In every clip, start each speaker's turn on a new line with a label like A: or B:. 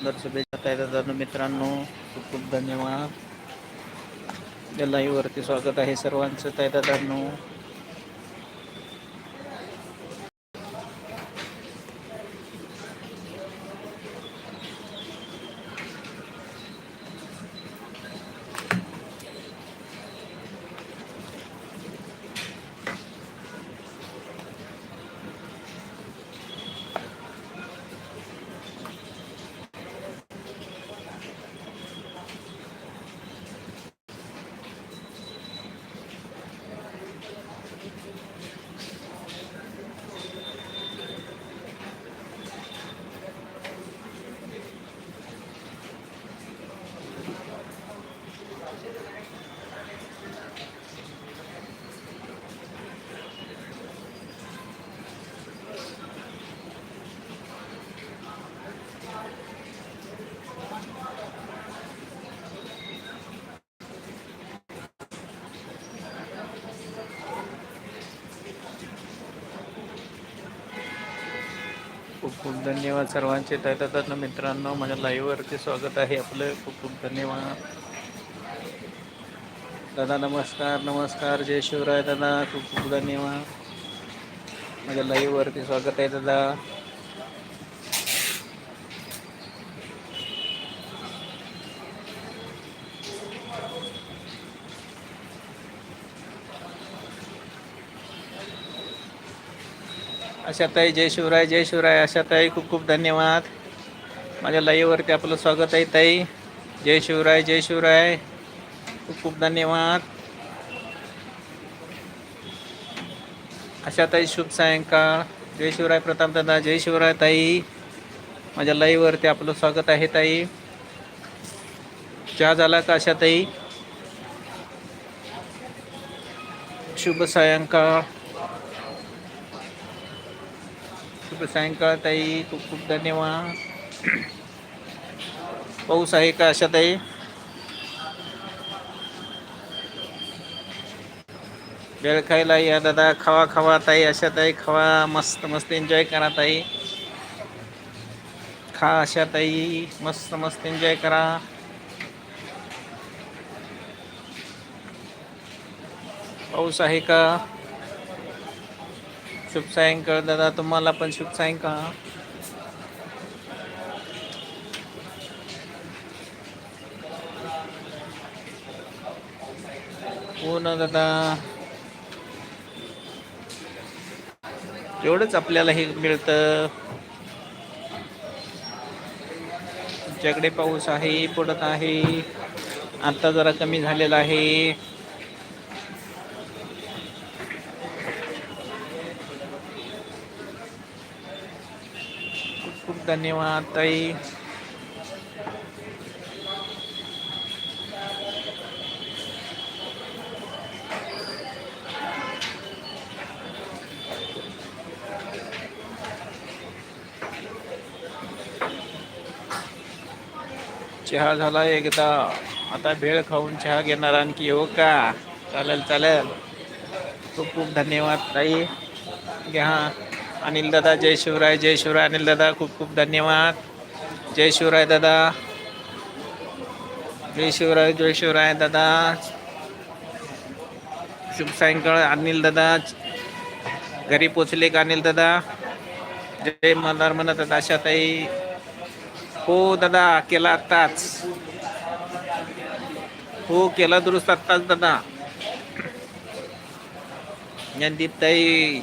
A: सुंदर शुभेच्छा दादा मित्रांनो खूप खूप धन्यवाद. या वरती स्वागत आहे सर्वांचं. त्या खूप धन्यवाद सर्वांचे. त्या मित्रांनो माझ्या लाईव्हवरती स्वागत आहे आपलं. खूप खूप धन्यवाद. दादा नमस्कार नमस्कार. जय शिवराय दादा खूप खूप धन्यवाद. माझ्या लाईववरती स्वागत आहे दादा. आशाताई जय शिवराय जय शिवराय. आशाताई खूप खूप धन्यवाद. माझ्या लाईव्हवरती आपलं स्वागत आहे ताई. जय शिवराय जय शिवराय. खूप खूप धन्यवाद. आशाताई शुभ सायंकाळ. जय शिवराय प्रताप दादा. जय शिवराय ताई. माझ्या लाईव्हवरती आपलं स्वागत आहे ताई. चहा झाला का आशाताई शुभ सायंकाळ. सायंकाळ ताई खूप खूप धन्यवाद. पाऊस आहे का अशा ताई? वेळ खायला या दादा खावा खावा ताई अशा ताई खावा मस्त मस्त एन्जॉय करा ताई. खा अशा ताई मस्त मस्त एन्जॉय करा. पाऊस आहे का? शुभ सायंकाळ दादा तुम्हाला पण शुभ सायंकाळ. हो ना दादा. एवढंच आपल्याला हे मिळतं. तुमच्याकडे पाऊस आहे पडत आहे आता जरा कमी झालेला आहे. धन्यवाद ताई. चहा झाला एकदा. आता भेळ खाऊन चहा घेणार आणखी हो का? चालेल चालेल. खूप खूप धन्यवाद ताई. घ्या. अनिल दादा जय शिवराय जय शिवराय. अनिल दादा खूप खूप धन्यवाद. जय शिवराय दादा. जय शिवराय जय शिवराय दादा. शुभ सायंकाळ अनिल दादा. घरी पोचले का अनिल दादा? जय मनार म्हणत दादा आशाताई. हो दादा केला आत्ताच. हो केला दुरुस्त आत्ताच दादा. ज्ञानदीपताई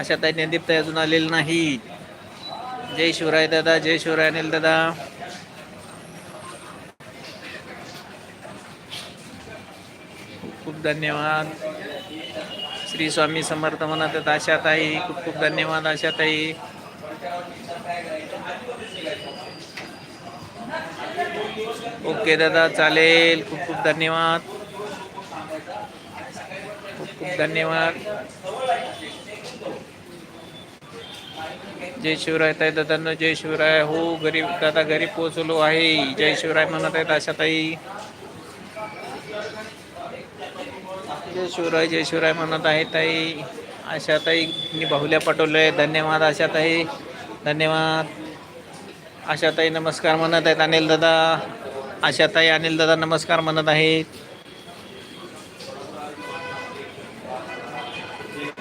A: अशा ताई ज्ञानदीप ताई अजून आलेली नाही. जय शिवराय दादा जय शिवराय अनिल दादा. खूप खूप धन्यवाद. श्री स्वामी समर्थ म्हणत आशाताई खूप खूप धन्यवाद आशाताई. ओके दादा चालेल. खूप खूप धन्यवाद. खूप खूप धन्यवाद. जय शिवराय ताई दादांना जय शिवराय. हो घरी दादा घरी पोहोचलो आहे. जय शिवराय म्हणत आहेत आशाताई. जय शिवराय जय शिवराय म्हणत आहे ताई. आशाताई मी बाहुल्या पाठवलंय. धन्यवाद आशाताई. धन्यवाद. आशाताई नमस्कार म्हणत आहेत अनिल दादा. आशाताई अनिल दादा नमस्कार म्हणत आहेत.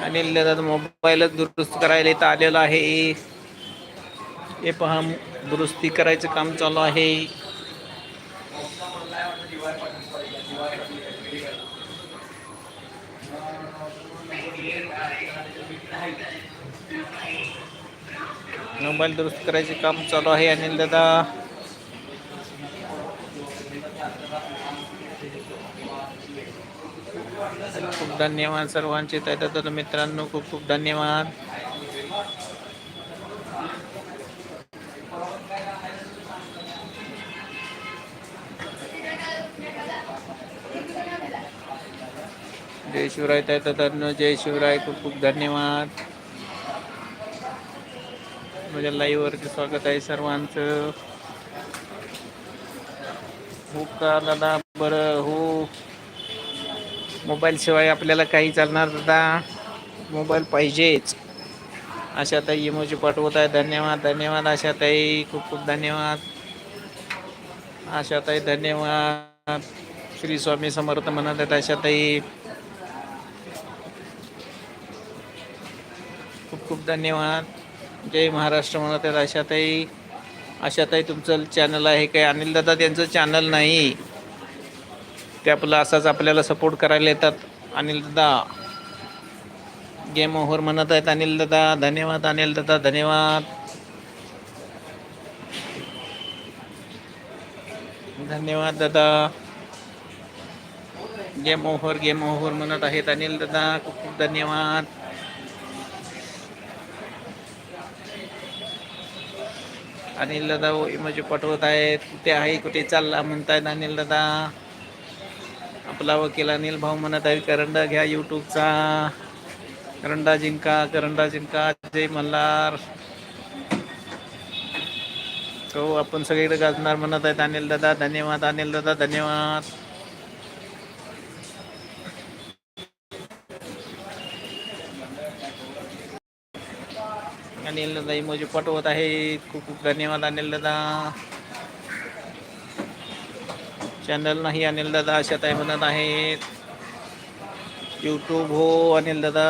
A: अनिल दादा मोबाईलच दुरुस्त करायला इथं आलेलं आहे. हे पहा दुरुस्ती करायचं काम चालू आहे. मोबाईल दुरुस्त करायचे काम चालू आहे अनिल दादा. खूप धन्यवाद सर्वांचे. दादा मित्रांनो खूप खूप धन्यवाद. जय शिवराय त्याच्यात जय शिवराय खूप खूप धन्यवाद. माझ्या लाईव्हवरती स्वागत आहे सर्वांचं. हो का दादा? बरं हो. मोबाईल शिवाय आपल्याला काही चालणार दादा? मोबाईल पाहिजेच. आशाताई इमोजी पाठवत आहे. धन्यवाद धन्यवाद आशाताई खूप खूप धन्यवाद. आशाताई धन्यवाद. श्री स्वामी समर्थ म्हणत आहेत आशाताई खूप धन्यवाद. जय महाराष्ट्र म्हणत आहेत आशाताई आशाताई तुमचं चॅनल आहे काय? अनिल दादा त्यांचं चॅनल नाही. ते आपलं असाच आपल्याला सपोर्ट करायला येतात. अनिल दादा गेम ओव्हर म्हणत आहेत अनिल दादा. धन्यवाद अनिल दादा धन्यवाद. धन्यवाद दादा. गेम ओव्हर गेम ओव्हर म्हणत आहेत अनिल दादा. खूप खूप धन्यवाद. अनिल दादा इमोजी पाठवत आहेत. कुठे आहे? कुठे चालला? म्हणतायत अनिल दादा. आपला वकील अनिल भाऊ म्हणत आहेत करंडा घ्या यूट्यूबचा. करंडा जिंका करंडा जिंका. जय मल्हार. हो आपण सगळीकडे गाजणार म्हणत आहेत अनिल दादा. धन्यवाद अनिल दादा धन्यवाद. अनिल दादा इमोजी पाठवत आहे. खूप खूप धन्यवाद अनिल दादा. चॅनल नाही अनिल दादा अशा ताई म्हणत आहेत. यूट्यूब हो अनिल दादा.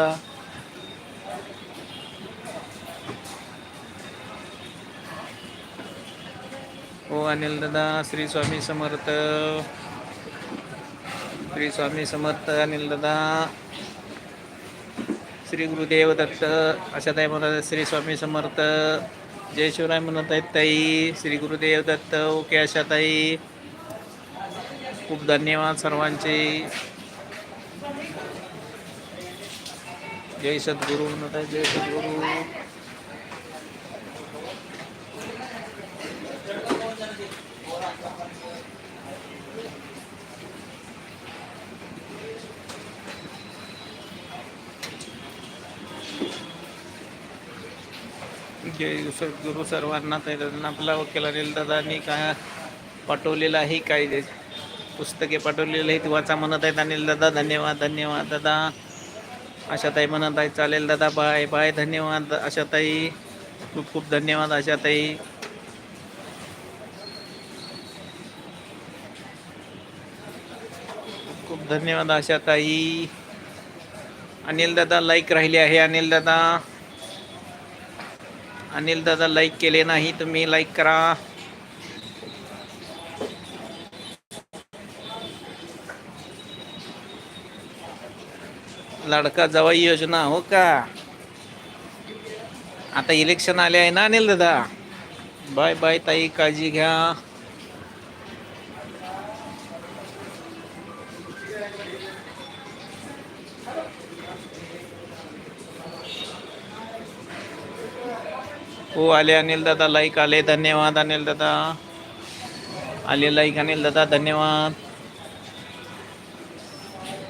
A: हो अनिल दादा श्री स्वामी समर्थ. श्री स्वामी समर्थ अनिल दादा. श्री गुरुदेव दत्त अशा ताई म्हणत श्री स्वामी समर्थ जय शिवराय म्हणत आहेत ताई श्री गुरुदेव दत्त ओके अशा ताई खूप धन्यवाद सर्वांचे. जय सद्गुरू म्हणत आहे जय सद्गुरू. जय सर्वांना त्यांना आपला वकील अनिल दादांनी काय पाठवलेलं आहे काय पुस्तके पाठवलेली आहेत वाचा म्हणत आहेत अनिल दादा धन्यवाद धन्यवाद दादा. आशाताई म्हणत आहे चालेल दादा बाय बाय धन्यवाद आशाताई. खूप खूप धन्यवाद आशाताई. खूप खूप धन्यवाद आशाताई. अनिल दादा लाईक राहिले आहे अनिल दादा. अनिल दादा लाईक केले नाही तुम्ही लाईक करा. लडका जवाई योजना हो का? आता इलेक्शन आले आहे ना अनिल दादा? बाय बाय ताई काळजी घ्या. हो आले अनिल दादा लाईक आले धन्यवाद अनिल दादा. आले लाईक अनिल दादा धन्यवाद.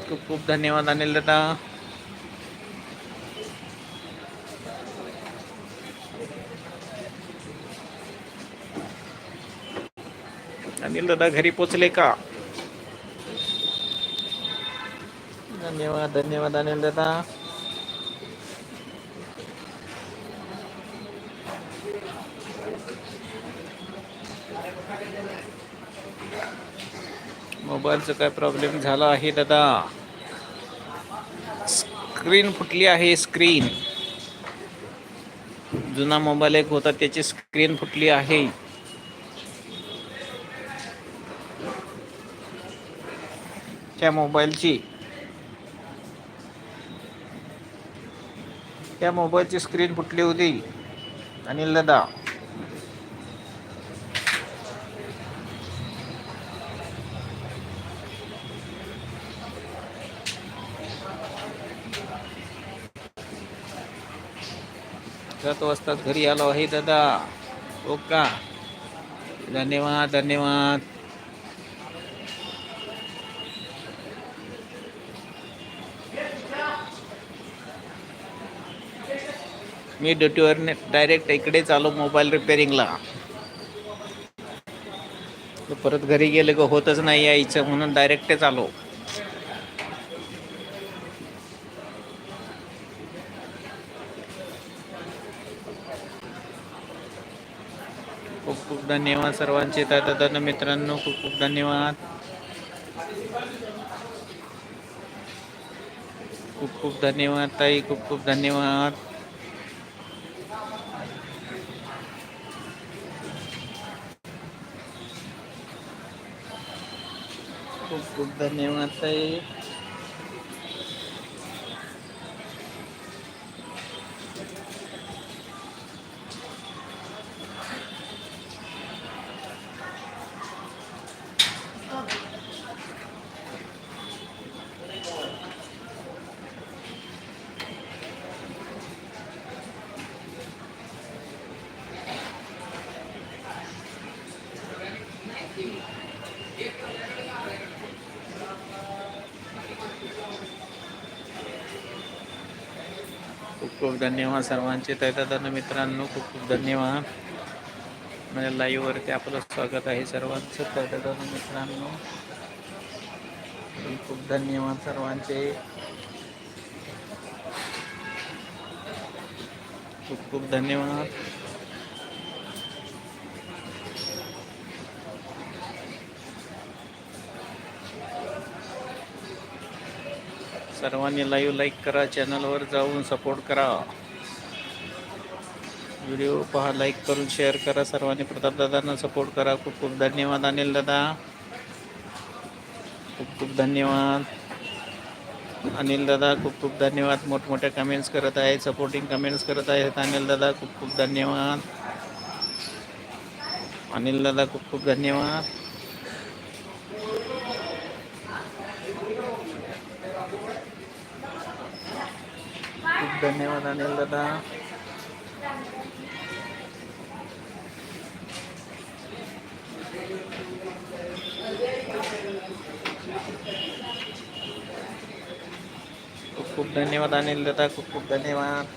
A: खूप खूप धन्यवाद अनिल दादा. अनिल दादा घरी पोचले का? धन्यवाद धन्यवाद अनिल दादा. मोबाईलचा काय प्रॉब्लेम झाला आहे दादा? स्क्रीन फुटली आहे स्क्रीन जुना मोबाईल एक होता त्याची स्क्रीन फुटली आहे. त्या मोबाईलची. त्या मोबाईलची स्क्रीन फुटली होती. अनिल दादा. सात वाजताच घरी आलो. आहे दादा हो का धन्यवाद धन्यवाद. मी ड्युटीवर डायरेक्ट इकडेच आलो मोबाईल रिपेअरिंगला तर परत घरी गेले का होतच नाही यायचं म्हणून डायरेक्टच आलो. खूप धन्यवाद सर्वांचे. दादा मित्रांनो खूप खूप धन्यवाद. खूप खूप धन्यवाद ताई. खूप खूप धन्यवाद. खूप खूप धन्यवाद ताई. खूप धन्यवाद सर्वांचे. दादा मित्रांनो खूप खूप धन्यवाद. म्हणजे माझ्या लाईव्हवरती आपलं स्वागत आहे सर्वांचं. दादा मित्रांनो खूप खूप धन्यवाद सर्वांचे. खूप खूप धन्यवाद. सर्वांनी लाईव्ह लाईक करा चॅनलवर जाऊन सपोर्ट करा. व्हिडिओ पहा लाईक करून शेअर करा. सर्वांनी प्रतापदादांना सपोर्ट करा. खूप खूप धन्यवाद अनिल दादा. खूप खूप धन्यवाद. अनिल दादा खूप खूप धन्यवाद. मोठमोठ्या कमेंट्स करत आहेत सपोर्टिंग कमेंट्स करत आहेत. अनिल दादा खूप खूप धन्यवाद. अनिल दादा खूप खूप धन्यवाद. धन्यवाद अनिल दादा. खूप खूप धन्यवाद अनिल दादा खूप खूप धन्यवाद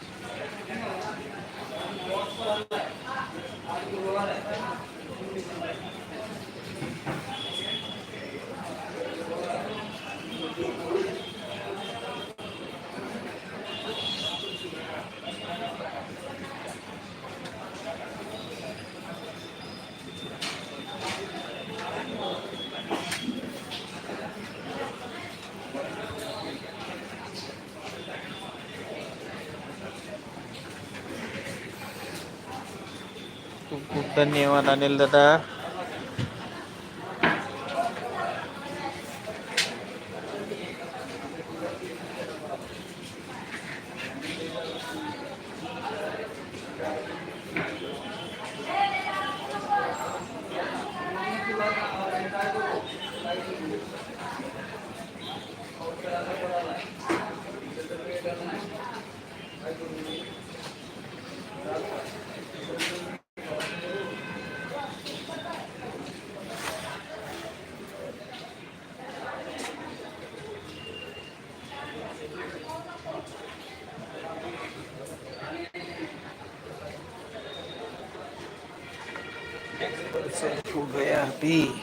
A: खूप खूप धन्यवाद अनिल दादा. हो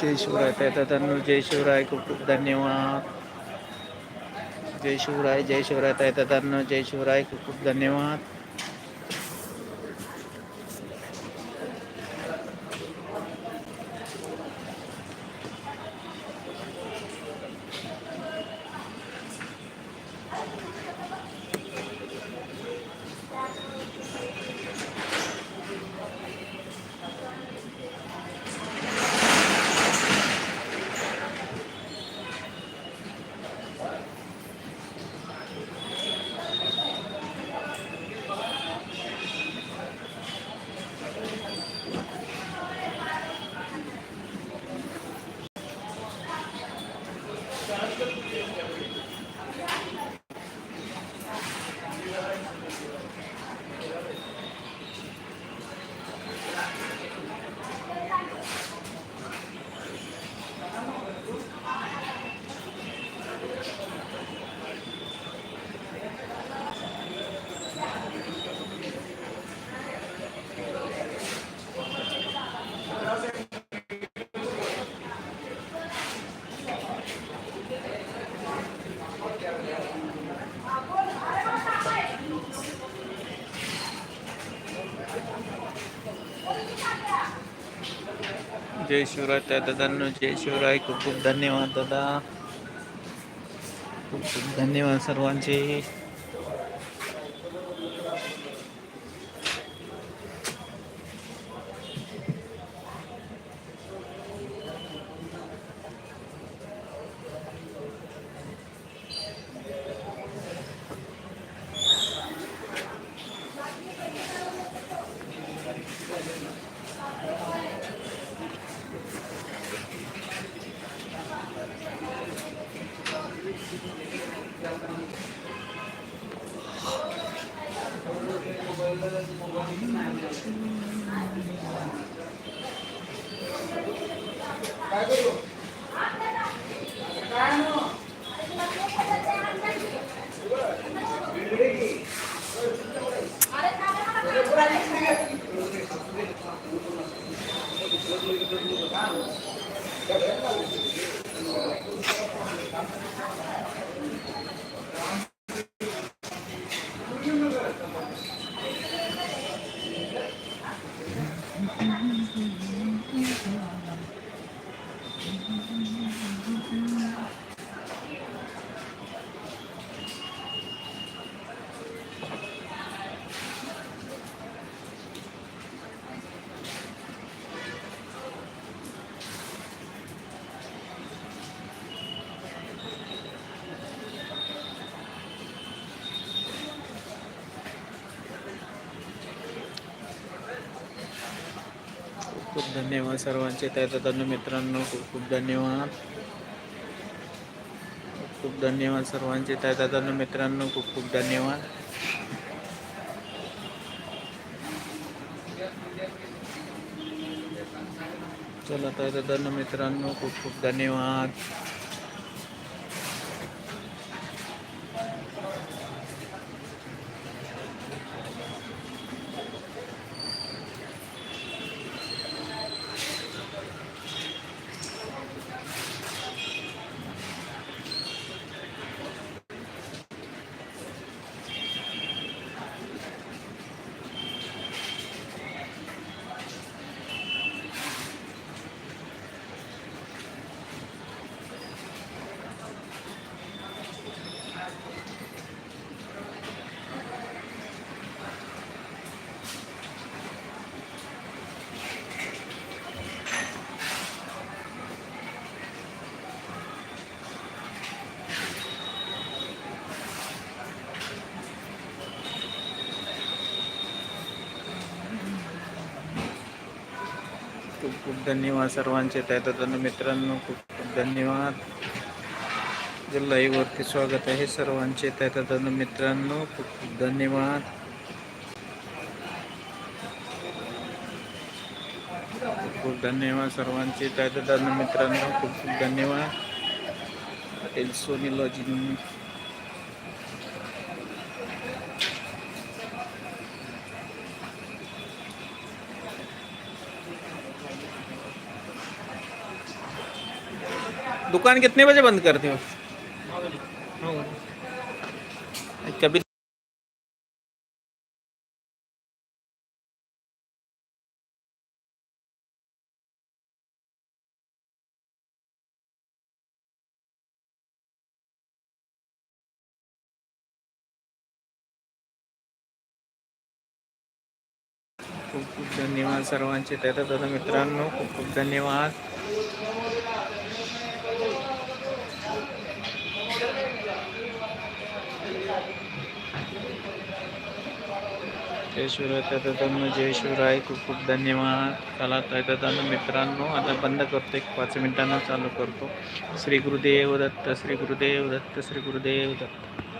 A: जय शिवराय दादा जय शिवराय खूप खूप धन्यवाद जय शिवराय जय शिवराय ताई जय शिवराय खूप खूप धन्यवाद जय शिवराय त्या दादांनो जय शिवराय. खूप खूप धन्यवाद दादा. खूप खूप धन्यवाद सर्वांचे. धन्यवाद सर्वांचे. त्या मित्रांनो खूप खूप धन्यवाद. खूप खूप धन्यवाद सर्वांचे. त्या मित्रांनो खूप खूप धन्यवाद. चला त्या मित्रांनो खूप खूप धन्यवाद. खूप धन्यवाद सर्वांचे. त्या मित्रांनो खूप खूप धन्यवाद. जे लाईव्हवरती स्वागत आहे सर्वांचे. त्या मित्रांनो खूप खूप धन्यवाद. खूप खूप धन्यवाद सर्वांचे. त्या मित्रांनो खूप खूप धन्यवाद. हॉटेल दुकान कितने बजे बंद करते हो? कभी खूप खूप धन्यवाद सर्वांचे. त्यात दादा मित्रांनो खूप खूप धन्यवाद. जय शिवराय त्यातनं जय शिवराय खूप खूप धन्यवाद चला त्यातनं मित्रांनो आता बंद करतो एक पाच मिनिटांना चालू करतो श्री गुरुदेव दत्त श्री गुरुदेव दत्त श्री गुरुदेव दत्त